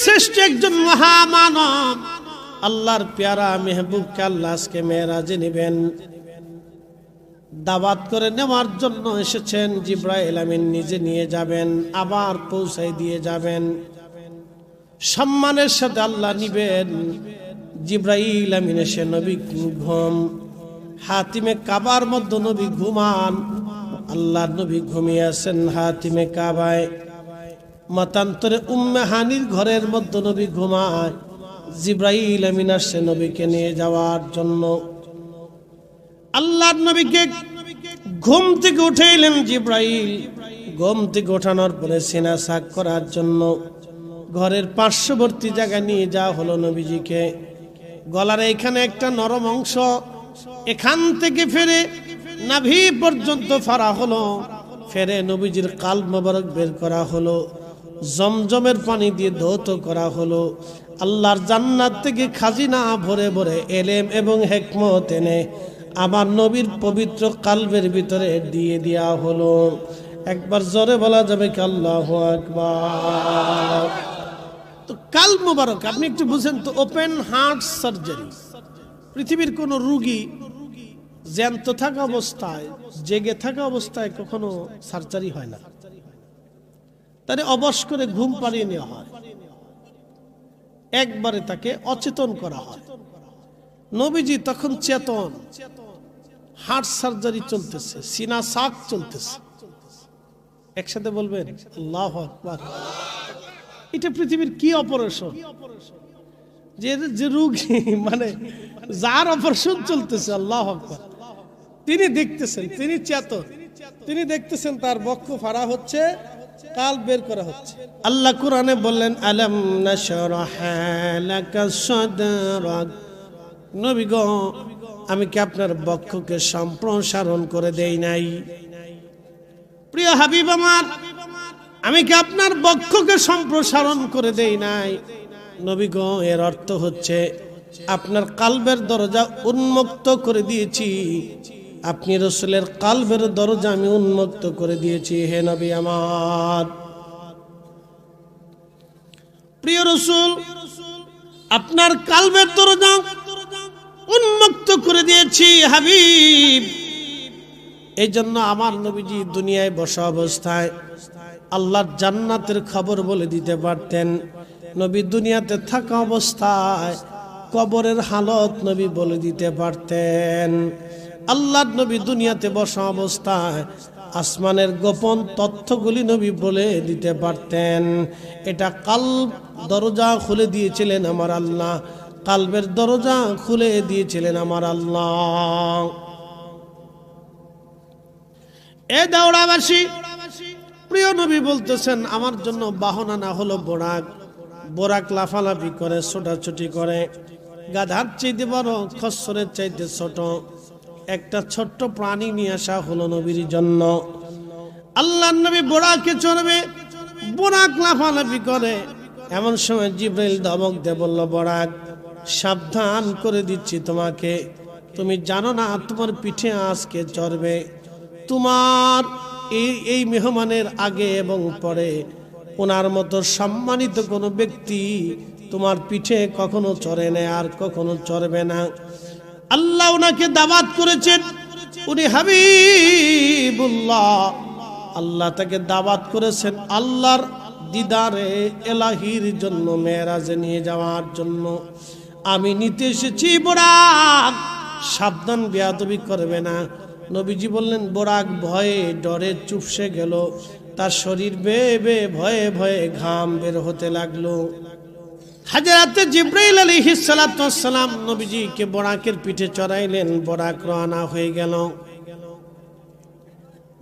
শ্রেষ্ঠ একজন মহামানব। আল্লাহর পেয়ারা মেহবুবকে আল্লাহ আজকে মেয়েরাজে নেবেন। দাবাত করে নেওয়ার জন্য এসেছেন, জিব্রাইল আমিন নিজে নিয়ে যাবেন, আবার পৌঁছাই দিয়ে যাবেন। সম্মানের সাথে আল্লাহ নিবেন। জিব্রাইল আমিন এসে নবী ঘুম। হাতিমে কাবার মধ্যে নবী ঘুমান। আল্লাহ নবী ঘুমিয়ে আছেন হাতিমে কাবায়। মতান্তরে উম্মে হানির ঘরের মধ্যে নবী ঘুমায়। জিব্রাইল আমিন আসছে নবীকে নিয়ে যাওয়ার জন্য। আল্লাহর নবীকে ঘুম থেকে উঠে এলেন জিব্রাইল। ঘুম থেকে ওঠানোর পরে সেনা সাক করার জন্য ঘরের পার্শ্ববর্তী জায়গায় নিয়ে যাওয়া হলো নবীজিকে। গলার এখানে একটা নরম অংশ এখান থেকে ফেরে নাভি পর্যন্ত ফারা হলো। ফেরে নবীজির কাল মোবারক বের করা হলো। জমজমের পানি দিয়ে ধৌত করা হলো। আল্লাহর জান্নাত থেকে খাজিনা ভরে ভরে এলেম এবং হেকমত এনে আমার নবীর পবিত্র কালবের ভিতরে দিয়ে দেওয়া হলো। একবার জোরে বলা যাবে আল্লাহ আকবার। তো কাল মোবারক, আপনি একটু বুঝেন তো ওপেন হার্ট সার্জারি পৃথিবীর কোন রুগী জ্যান্ত থাকা অবস্থায়, জেগে থাকা অবস্থায় কখনো সার্জারি হয় না। তারে অবশ করে ঘুম পাড়িয়ে নেওয়া হয়। একবারে তাকে অচেতন করা হয়। নবীজি তখন চেতন, হার্ট সার্জারি চলতেছে, সিনা সাক চলতেছে। একসাথে বলবেন, আল্লাহ আকবার। এটা পৃথিবীর কি অপারেশন? যে যে রুগী মানে যার অপারেশন চলতেছে, আল্লাহ আকবার। তিনি দেখতেছেন, তিনি চেতন। তিনি দেখতেছেন তার বক্ষ ফাড়া হচ্ছে কাল বের করা হচ্ছে। আল্লাহ কোরআনে বললেন, আলম নবী গো, আমি কি আপনার বক্ষকে সম্প্রসারণ করে দেই নাই? প্রিয় হাবিব আমার, আমি কি আপনার বক্ষকে সম্প্রসারণ করে দেই নাই? নবী এর অর্থ হচ্ছে, আপনার কালবের দরজা উন্মুক্ত করে দিয়েছি। আপনি রসুলের কালবের দরজা আমি উন্মুক্ত করে দিয়েছি, হে নবী আমার। প্রিয় রসুল, আপনার কালবের দরজা উন্মুক্ত করে দিয়েছি, হাবিব। এই জন্য আমার নবীজি দুনিয়ায় বসা অবস্থায় আল্লাহর জান্নাতের খবর বলে দিতে পারতেন। নবী দুনিয়াতে থাকা অবস্থায় কবরের হালত নবী বলে দিতে পারতেন। আল্লাহর নবী দুনিয়াতে বসা অবস্থায় আসমানের গোপন তথ্যগুলি নবী বলে দিতে পারতেন। এটা কাল দরজা খুলে দিয়েছিলেন আমার আল্লাহ। কালবের দরজা খুলে দিয়েছিলেন আমার আল্লাহ। এ দাওড়াবাসী প্রিয় নবী বলতেছেন, আমার জন্য বাহনা না হলো বোরাক। বোরাক লাফালাফি করে, ছোটাছুটি করে। গাধার চাইতে বড়, খসরের চাইতে ছোট। একটা ছোট্ট প্রাণী নিয়ে আসা হলো নবীর জন্য। আল্লাহ নবী বোরাকে চড়বে, বোরাক লাফালাফি করে। এমন সময় জিব্রাইল ধমক দে বলল, বরাক, সাবধান করে দিচ্ছি তোমাকে। তুমি জানো না তোমার পিঠে আজকে চড়বে। তোমার এই এই মেহমানের আগে এবং পরে ওনার মতো সম্মানিত কোনো ব্যক্তি তোমার পিঠে কখনো চড়ে না আর কখনো চড়বে না। আল্লাহ ওনাকে দাবাত করেছেন। উনি হাবিবুল্লাহ। আল্লাহ তাকে দাবাত করেছেন আল্লাহর দিদারে এলাহির জন্য, মেয়েরাজে নিয়ে যাওয়ার জন্য। আমি নিতে এসেছি বোরাক। সাবধান বেয়াদবি করবে না। নবীজি বললেন, বোরাক ভয়ে ডরে চুপসে গেল। তার শরীর বেয়ে বেয়ে ভয়ে ভয়ে ঘাম বের হতে লাগল। হাজারাতে জিব্রাইল আলী হিসালাম নবীজিকে বরাকের পিঠে চড়াইলেন। বরাক রওনা হয়ে গেল।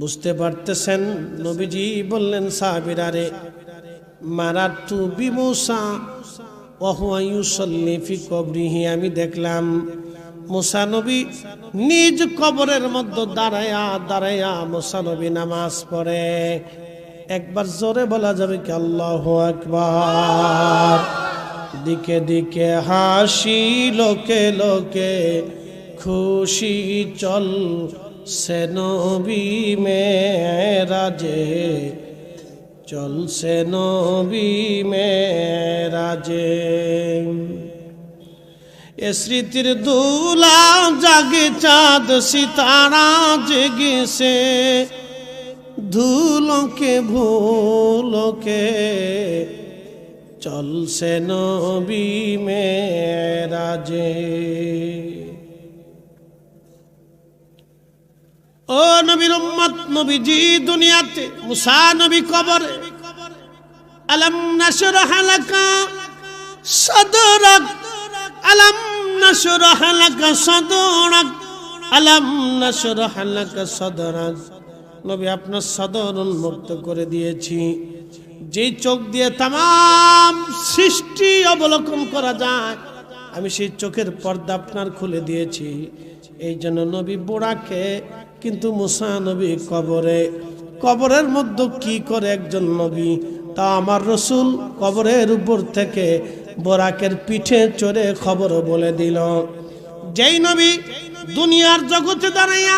বুঝতে পারতেছেন? নবীজি বললেন, সাহাবিরারে মারাতু বিমুসা ওহুয়াইউসল্লি ফি কবরিহি। আমি দেখলাম, মুসা নবী নিজ কবরের মধ্যে দাঁড়ায়া দাঁড়ায়া মুসা নবী নামাজ পড়ে। একবার জোরে বলা যাবে কি, আল্লাহ একবার দিকে দিকে হাসি, লোকে লোকে খুশি, চল সে নবী মেরাজে চলছে নবী মেরাজে এ স্মৃতির দুলা জাগে চাঁদ, সিতারা জেগেছে। ধুলোকে, ভুলোকে চলছে নবী মেরাজে। ও নবীর উম্মত, নবীজি দুনিয়াতে, মুসা নবী কবরে। আলম নাশরাহ লাকা সদরক, আলম নাশরাহ লাকা সদরক, আলম নাশরাহ লাকা সদরক। নবী আপনার সদর উন্মুক্ত করে দিয়েছি। যেই চোখ দিয়ে তাম সৃষ্টি অবলোকন করা যায়, আমি সেই চোখের পর্দা আপনার খুলে দিয়েছি। এই জন্য নবী বোড়াকে কিন্তু মুসা নবী কবরে। কবরের মধ্যে কি করে একজন নবী? তা আমার রসুল কবরের উপর থেকে বোরাকের পিঠে চড়ে খবর বলে দিল। যেই নবী দুনিয়ার জগতে দাঁড়াইয়া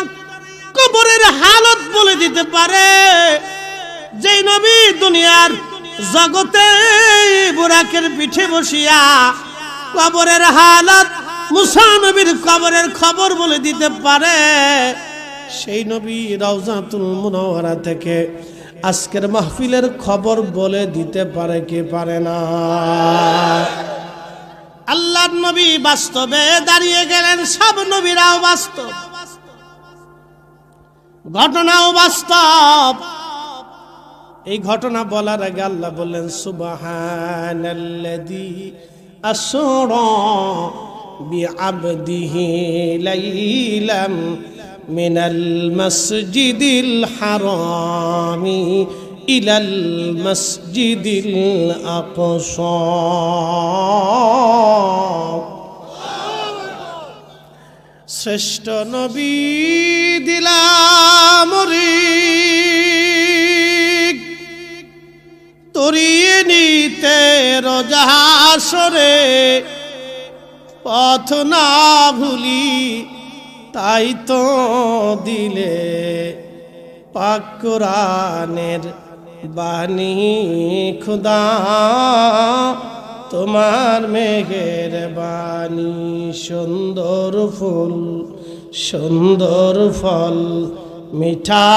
কবরের হালত বলে দিতে পারে যেই নবী দুনিয়ার জগতে বুরাকের পিঠে বসিয়া কবরের হালত মুসা নবীর কবরের খবর বলে দিতে পারে, সেই নবী রওজাতুল মুনাওয়ারা থেকে আজকের মাহফিলের খবর বলে দিতে পারে কি পারে না। আল্লাহর নবী বাস্তবে দাঁড়িয়ে গেলেন, সব নবীরাও বাস্তব। ঘটনাও বাস্তব। এই ঘটনা বলার আগে আল্লাহ বললেন সুবহানাল্লাযী মাসজিদিল মাসজিদিল শ্রেষ্ঠ নবী দিলাম তরিয়ে নিতে রোজাসরে পথ না ভুলি তাই তো দিলে পাকুরানের বাণী খুদা, তোমার মেঘের বাণী সুন্দর ফুল, সুন্দর ফল, মিঠা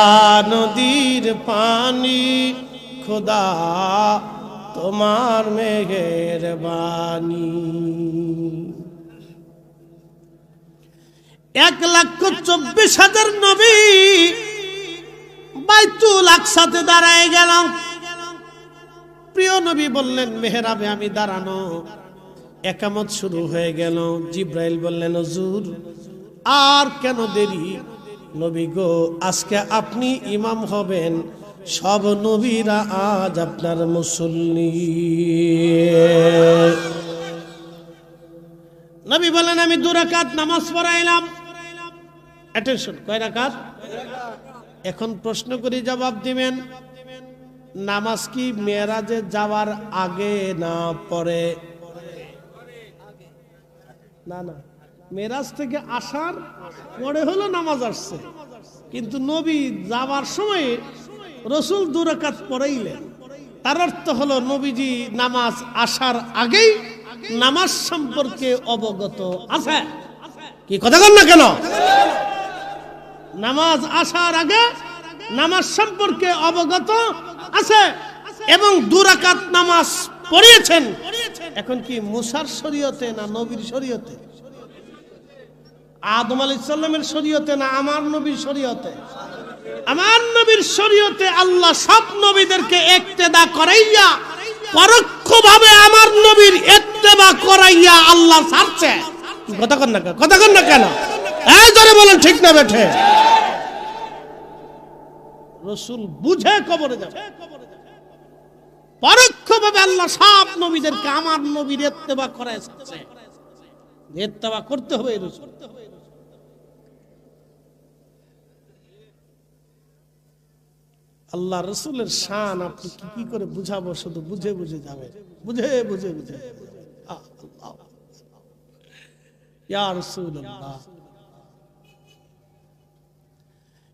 নদীর পানি খুদা, তোমার মেঘের বাণী। এক লক্ষ চব্বিশ হাজার নবী বাইতুল আকসাতে দাঁড়ায় গেলাম প্রিয় নবী বললেন, মেহরাবে, আমি দাঁড়ানো। একামত শুরু হয়ে গেল। জিব্রাইল বললেন, হুজুর, আর কেন দেরি? নবী গো, আজকে আপনি ইমাম হবেন। সব নবীরা আজ আপনার মুসল্লি। নবী বলেন, আমি দু রাকাত নামাজ পড়াইলাম। অ্যাটেনশন কয় রাকাত? এখন প্রশ্ন করি, জবাব দিবেন, নামাজ কি মেয়েরাজে যাওয়ার আগে না পরে? না না। মেরাজ থেকে আসার পরে হলো নামাজ আসছে। কিন্তু নবী যাওয়ার সময় রসুল দুরাকাত পড়াইলেন। তার অর্থ হলো নবীজি নামাজ আসার আগেই নামাজ সম্পর্কে অবগত আছে। কি কথা কন না কেন? নামাজ আসার আগে নামাজ সম্পর্কে অবগত আছে এবং দুরাকাত নামাজ পড়িয়েছেন। এখন কি মুসার শরীয়তে না নবীর শরীয়তে? আদম আলী সাল্লামের শরীয়তে না আমার নবীর শরীয়তে? আমার নবীর শরীয়তে আল্লাহ সব নবীদেরকে একতেদা করাইয়া, পরোক্ষভাবে আমার নবীর একতেদা করাইয়া আল্লাহ ছাড়ছে। কথা কন না কথা কন না কেন? এই জোরে বলেন, ঠিক না বেঠে? রসুল বুঝে কবরে যাবে। পরোক্ষভাবে আল্লাহ সব নবীদেরকে আমার নবীর এত্তেবা করায় ছাড়ছে। এত্তেবা করতে হবে রসুল আল্লাহ রসুলের শান আপনি কি কি করে বুঝাবো? শুধু বুঝে বুঝে যাবে। বুঝে বুঝে বুঝে।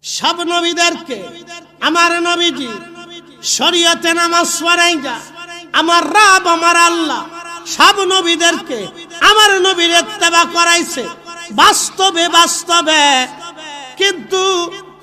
সব নবীদেরকে, আমার নবীজি, শরীয়তে নামাজ পড়াইয়া, আমার রাব, আমার আল্লাহ, সব নবীদেরকে আমার নবীর করাইছে। বাস্তবে বাস্তবে। কিন্তু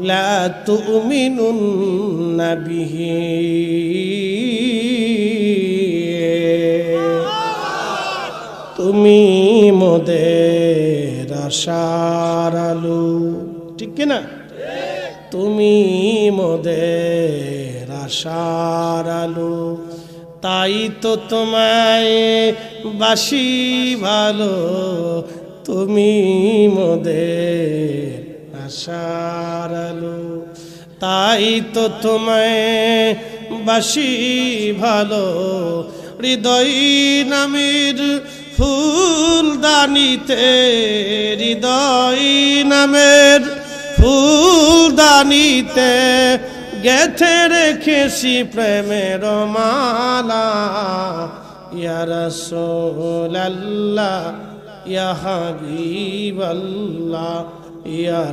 لا تؤمنن به তুমি মোদের আশার আলু ঠিক কিনা তুমি মোদের আশার আলু তাই তো তোমায় বাসি ভালো তুমি মোদের আলু তাই তো তোমায় বাসি ভালো। হৃদয় নামের ফুলদানিতে হৃদয় নামের ফুলদানিতে গেথে রেখেছি প্রেমের মালা। ইয়া রাসূলাল্লাহ, ইয়া হাবিবাল্লাহ। ইয়া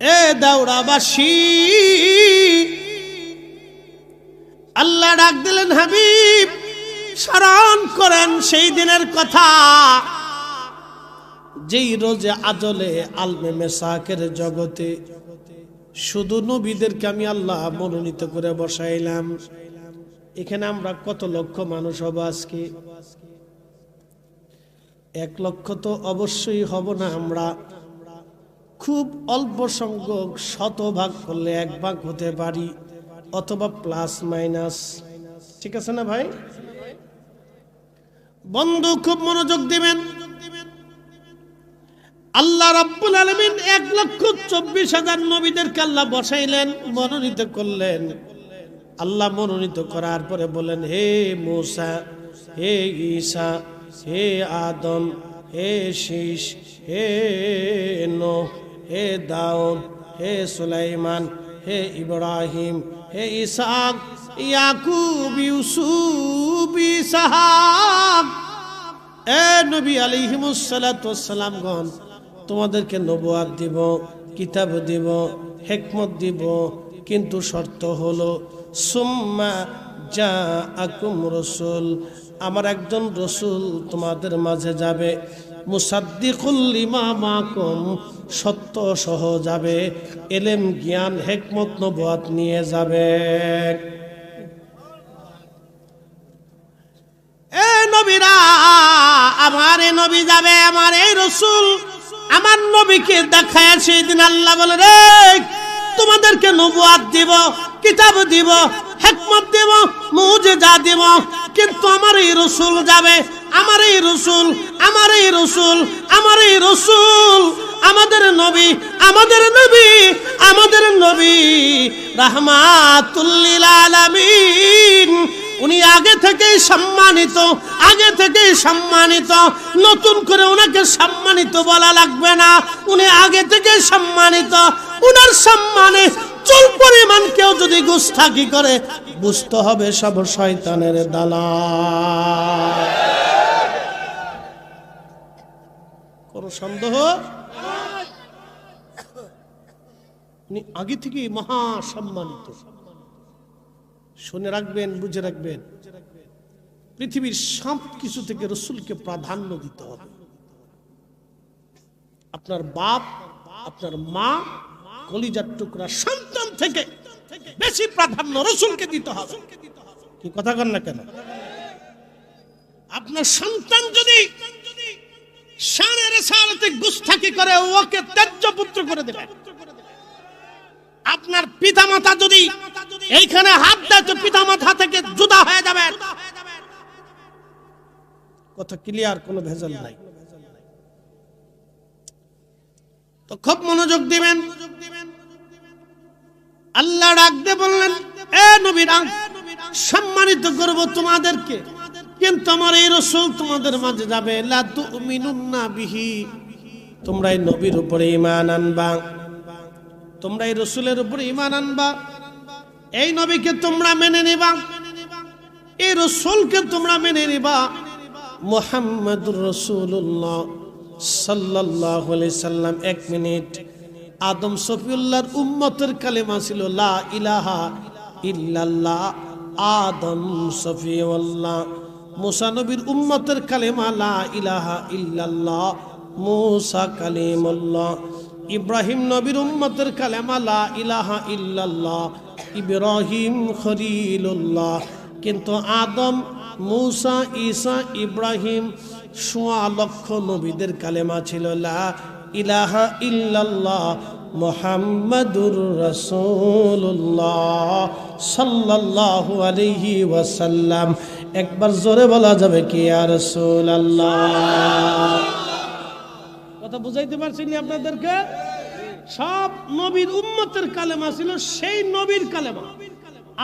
এ দাউড়াবাসী আল্লাহ ডাক দিলেন হাবিব স্মরণ করেন সেই দিনের কথা। যেই রোজে আজলে আলমে মেসাকের জগতে, শুধু নবীদেরকে আমি আল্লাহ মনোনীত করে বসাইলাম। এখানে আমরা কত লক্ষ মানুষ হব আজকে? এক লক্ষ তো অবশ্যই হব না আমরা। খুব অল্প সংখ্যক শতভাগ করলে এক ভাগ হতে পারি, অথবা প্লাস মাইনাস। ঠিক আছে না ভাই? বন্ধু, খুব মনোযোগ দিবেন। আল্লাহ রাব্বুল আলমিন এক লক্ষ চব্বিশ হাজার নবীদেরকে আল্লাহ বসাইলেন, মনোনীত করলেন। আল্লাহ মনোনীত করার পরে বলেন হে মোসা, হে ঈসা, হে আদম, হে শীষ, হে নো হে দাউদ, হে সুলাইমান, হে ইব্রাহিম, হে ইসাক, ইয়াকুব, ইউসুফ, ইসাহাক। এ নবী আলিহিমুসালাতামগণ তোমাদেরকে নবুয়াদ দিব, কিতাব দিব, হেকমত দিব, কিন্তু শর্ত হলো, সুম্মা যা আকুম রসুল, আমার একজন রসুল তোমাদের মাঝে যাবে, মুসাদ্দিকুল ইমামাকুম, সত্য সহ যাবে, এলেম, জ্ঞান, হেকমত, নবুয়াত নিয়ে যাবে। এ নবীরা, আমার এ নবী যাবে, আমার এই রসুল আমার নবীকে দেখায় সেই দিন আল্লাহ বলে, রে, তোমাদেরকে নবুয়াত দিব, কিতাব দিব, হেকমত দিব, মুজেজা দিব, কিন্তু আমার এই রসুল যাবে, আমার এই রসুল, আমার এই রসুল, আমার এই রসুল, আমাদের নবী আমাদের নবী আমাদের নবী রাহমাতুল্লিল আলামিন। উনি আগে থেকেই সম্মানিত, আগে থেকেই সম্মানিত, নতুন করে ওনাকে সম্মানিত বলা লাগবে না। উনি আগে থেকে সম্মানিত, উনার সম্মানে চুল পরিমাণ কেউ যদি গুস্তাকি করে, বুঝতে হবে সব শয়তানের দালা কোন সন্দেহ? উনি আগে থেকেই মহা সম্মানিত। শুনে রাখবেন, বুঝে রাখবেন। পৃথিবীর সব কিছু থেকে রসুলকে প্রাধান্য দিতে হবে। আপনার বাপ, আপনার মা, কলিজার টুকরা সন্তান থেকে বেশি প্রাধান্য রসুলকে দিতে হবে। কি কথা কন না কেন? আপনার সন্তান যদি গুস্তাকি করে, ওকে ত্যায্য পুত্র করে দেবে আপনার পিতামাতা যদি এইখানে হাত দেয় তো পিতামাতা থেকে জুদা হয়ে যাবে। কথা ক্লিয়ার কোনো ভেজাল নাই। তো খুব মনোযোগ দিবেন। আল্লাহ ডাকতে বললেন, এ নবীরা, সম্মানিত করব তোমাদেরকে, কিন্তু আমার এই রসুল তোমাদের মাঝে যাবে। লা তুমিনুন্না বিহি। তোমরা এই নবীর উপরে ঈমান আনবা। তোমরা এই রসুলের উপরে ঈমান আনবা। এই নবীকে তোমরা মেনে নিবা। এই রসুলকে তোমরা মেনে নিবা। মোহাম্মদুর রসুল্লাহ সাল্লাহ সাল্লাম, এক মিনিট। আদম সফিউল্লাহর উম্মতের কালেমা ছিল, লা ইলাহা ইল্লাল্লাহ, আদম সফিউল্লাহ মুসা নবীর উম্মতের কালেমা, লা ইলাহা ইল্লাল্লাহ, মুসা কালিমুল্লাহ। ইব্রাহিম নবীর উম্মতের কালেমা, লা ইলাহা ইল্লাল্লাহ ইব্রাহিম খলিলুল্লাহ। কিন্তু আদম, মুসা, ঈসা, ইব্রাহিম, সোয়া লক্ষ নবীদের কালেমা ছিল, লা ইলাহা ইল্লাল্লাহ মোহাম্মদুর রসুল্লাহ সাল্লাল্লাহু আলাইহি ওয়াসাল্লাম। একবার জোরে বলা যাবে কি আর রাসূলুল্লাহ? কথা বুঝাইতে পারছি নি আপনাদেরকে? সব নবীর উম্মতের কালেমা ছিল সেই নবীর কালেমা।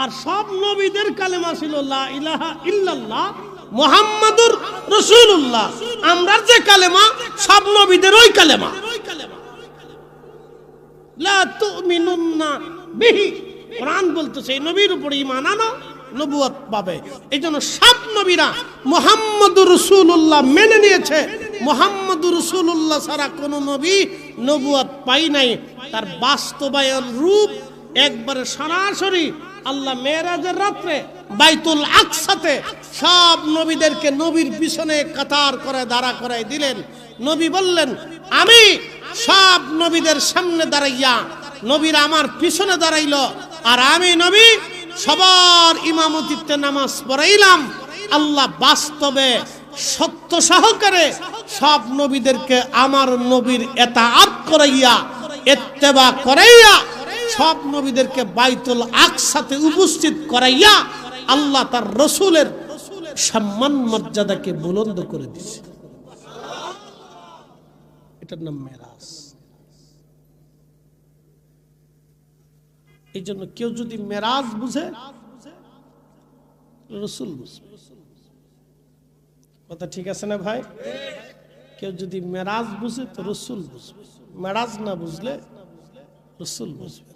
আর সব নবীদের কালেমা ছিল ইলাহা ইল্লাল্লাহ মুহাম্মাদুর রাসূলুল্লাহ। আমরা যে কালেমা, সব নবীদের ওই কালেমা। লা তুমিনুন্না বিহি। কোরআন বলতেছে নবীর উপরে ঈমান আনো নবুয়ত পাবে। এই জন্য সব নবীরা মোহাম্মদুর রসুল্লাহ মেনে নিয়েছে। মোহাম্মদুর রসুল্লাহ ছাড়া কোন নবী নবুয়ত পাই নাই। তার বাস্তবায়ন রূপ একবারে সরাসরি আল্লাহ মেয়েরাজের রাত্রে বাইতুল আকসাতে সব নবীদেরকে নবীর পিছনে কাতার করে, দাঁড়া করাই দিলেন। নবী বললেন, আমি সব নবীদের সামনে দাঁড়াইয়া নবীর আমার পিছনে দাঁড়াইল। আর আমি নবী সবার ইমামতিত্বে নামাজ পড়াইলাম। আল্লাহ বাস্তবে সত্য সহকারে সব নবীদেরকে আমার নবীর এতাআত করাইয়া, এত্তেবা করাইয়া, সব নবীদেরকে বাইতুল আকসাতে উপস্থিত করাইয়া আল্লাহ তার রসুলের সম্মান মর্যাদাকে বুলন্দ করে দিছে। এটার নাম মেরাজ। এই জন্য কেউ যদি মেরাজ বুঝে, রসুল বুঝবে। কথা ঠিক আছে না ভাই? কেউ যদি মেরাজ বুঝে, তো রসুল বুঝবে। মেরাজ না বুঝলে, রসুল বুঝবে।